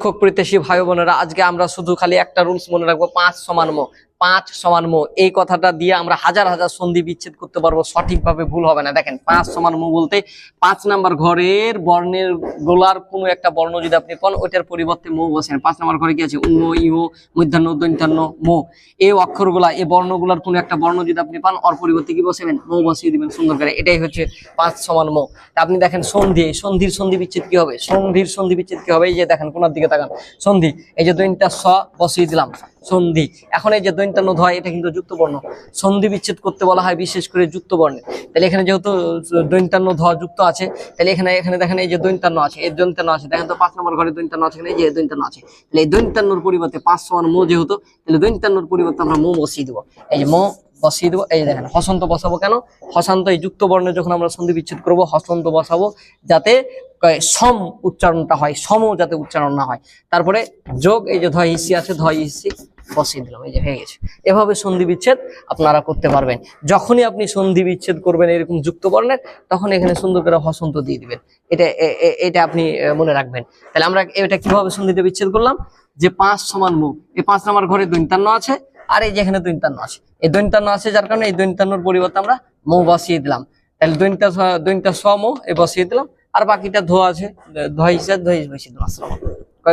শিক্ষক প্রত্যাশী ভাই বোনেরা, আজকে আমরা শুধু খালি একটা রুলস মনে রাখব, পাঁচ সমান মো। পাঁচ সমান মো। এই কথাটা দিয়ে আমরা হাজার হাজার সন্ধি বিচ্ছেদ করতে পারব, সঠিকভাবে ভুল হবে না। দেখেন, পাঁচ সমান মো বলতে পাঁচ নাম্বার ঘরের বর্ণের গোলার কোনো একটা বর্ণ যদি আপনি পান, ওইটার পরিবর্তে মো বসেন। পাঁচ নাম্বার ঘরে কি আছে? উম ইও মধ্যাহ্ন দৈন্তান্ন মো। এই অক্ষরগুলা, এই বর্ণগুলার কোনো একটা বর্ণ যদি আপনি পান, ওর পরিবর্তে কি বসাবেন? মো বসিয়ে দিবেন সুন্দর করে। এটাই হচ্ছে পাঁচ সমান মো। আপনি দেখেন, সন্ধি সন্ধির সন্ধি বিচ্ছেদ কি হবে? সন্ধির সন্ধি বিচ্ছেদ কি হবে? এই যে দেখেন, কোনার দিকে তাকান। সন্ধি, এই যে দৈনটা স বসিয়ে দিলাম। সন্ধি। এখন এই যে দৈন্তান্ন ধয়, এটা কিন্তু যুক্ত বর্ণ সন্ধি বিচ্ছেদ করতে বলা হয় বিশেষ করে যুক্ত বর্ণে তাহলে এখানে যেহেতু দৈন্তান্ন ধ যুক্ত আছে, তাহলে এখানে এখানে দেখেন এই যে দৈন্তান্ন আছে, এই দৈন্তান্ন আছে। দেখেন তো পাঁচ নম্বর ঘরে দৈন্তান্ন আছে, এই যে দৈন্তান্ন আছে। তাহলে এই দৈন্তান্নর পরিবর্তে পাঁচ সমান মো যেহেতু, তাহলে দৈন্তান্নর পরিবর্তে আমরা মো বসিয়ে দেবো। এই যে মো বসিয়ে দেবো, এই দেখেন, হসন্ত বসাবো কেন? হসান্ত এই যুক্ত বর্ণে যখন আমরা সন্ধি বিচ্ছেদ করব, হসন্ত বসাবো, যাতে সম উচ্চারণটা হয় সম যাতে উচ্চারণ না হয়। তারপরে যোগ, এই যে ধয় হিসি আছে, ধয় হিসি। বসিয়ে দিলাম, এই যে হয়ে গেছে। এভাবে সন্ধি বিচ্ছেদ আপনারা করতে পারবেন। যখনই আপনি সন্ধি বিচ্ছেদ করবেন এরকম যুক্ত বর্ণের তখন এখানে সুন্দর করে হসন্ত দিয়ে দিবেন। এটা এটা আপনি মনে রাখবেন। তাহলে আমরা এটা কীভাবে সন্ধিতে বিচ্ছেদ করলাম? যে পাঁচ সমান মুখ, এই পাঁচ নাম্বার ঘরে দৈন্তান্ন আছে, আর এই যে এখানে দৈন্তান্ন আছে। এই দৈন্তান্ন আছে যার কারণে এই দৈন্তান্নর পরিবর্তে আমরা মৌ বসিয়ে দিলাম। তাহলে দৈনটা দৈনটা স মৌ, এ বসিয়ে দিলাম। আর বাকিটা ধোয়া আছে, ধোয়া হিসাবে ধোয়া বসিয়ে দিলাম। আসসালামু।